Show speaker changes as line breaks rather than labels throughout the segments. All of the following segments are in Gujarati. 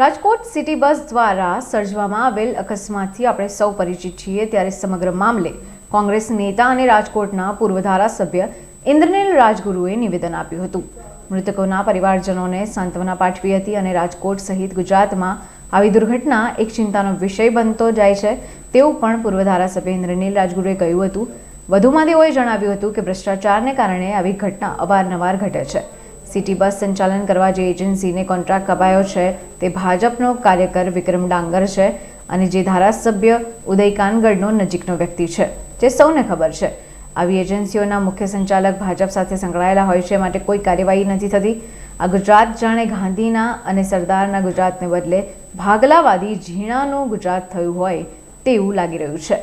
રાજકોટ સિટી બસ દ્વારા સર્જવામાં આવેલ અકસ્માતથી આપણે સૌ પરિચિત છીએ ત્યારે સમગ્ર મામલે કોંગ્રેસ નેતા અને રાજકોટના પૂર્વ ધારાસભ્ય ઇન્દ્રનીલ રાજગુરુએ નિવેદન આપ્યું હતું. મૃતકોના પરિવારજનોને સાંત્વના પાઠવી હતી અને રાજકોટ સહિત ગુજરાતમાં આવી દુર્ઘટના એક ચિંતાનો વિષય બનતો જાય છે તેવું પણ પૂર્વ ધારાસભ્ય ઇન્દ્રનીલ રાજગુરુએ કહ્યું હતું. વધુમાં તેઓએ જણાવ્યું હતું કે ભ્રષ્ટાચારને કારણે આવી ઘટના અવારનવાર ઘટે છે. સિટી બસ સંચાલન કરવા જે એજન્સીને કોન્ટ્રાક્ટ અપાયો છે, તે ભાજપનો કાર્યકર વિક્રમ ડાંગર છે અને જે ધારાસભ્ય ઉદય કાનગડનો નજીકનો વ્યક્તિ છે, જે સૌને ખબર છે. આવી એજન્સીઓના મુખ્ય સંચાલક ભાજપ સાથે સંકળાયેલા હોય છે, માટે કોઈ કાર્યવાહી નથી થતી. આ ગુજરાત જાણે ગાંધીના અને સરદારના ગુજરાતને બદલે ભાગલાવાદી ઝીણાનું ગુજરાત થયું હોય તેવું લાગી રહ્યું છે.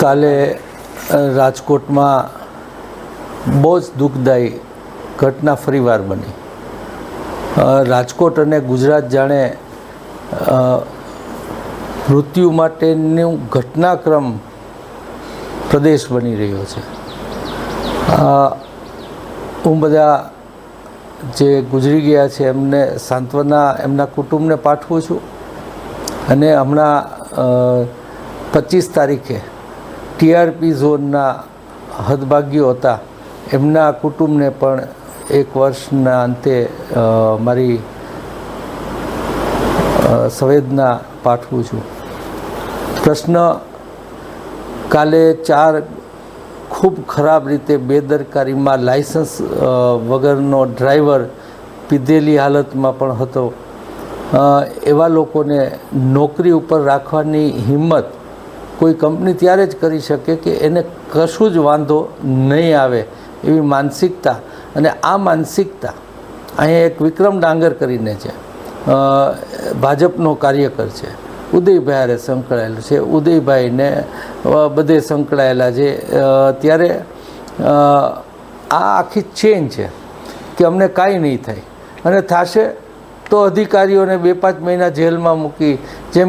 કાલે રાજકોટમાં બહુ જ દુઃખદાયી ઘટના ફરીવાર બની. રાજકોટ અને ગુજરાત જાણે મૃત્યુ માટેનું ઘટનાક્રમ પ્રદેશ બની રહ્યો છે. હું બધા જે ગુજરી ગયા છે એમને સાંત્વના એમના કુટુંબને પાઠવું છું. અને હમણાં પચીસ તારીખે ટીઆરપી ઝોનના હદભાગ્યો હતા. એમના કુટુંબને પણ એક વર્ષના અંતે મારી સંવેદના પાઠવું છું. પ્રશ્ન, કાલે ચાર ખૂબ ખરાબ રીતે બેદરકારીમાં લાયસન્સ વગરનો ડ્રાઈવર પીધેલી હાલતમાં પણ હતો. એવા લોકોને નોકરી ઉપર રાખવાની હિંમત કોઈ કંપની ત્યારે જ કરી શકે કે એને કશું જ વાંધો નહીં આવે એવી માનસિકતા અને આ માનસિકતા અહીંયા એક વિક્રમ ડાંગર કરીને છે. ભાજપનો કાર્યકર છે. ઉદયભાઈ હારે સંકળાયેલું છે. ઉદયભાઈને બધે સંકળાયેલા છે. ત્યારે આ આખી ચેન છે કે અમને કાંઈ નહીં થાય. અને થશે તો અધિકારીઓને બે પાંચ મહિના જેલમાં મૂકી, જેમ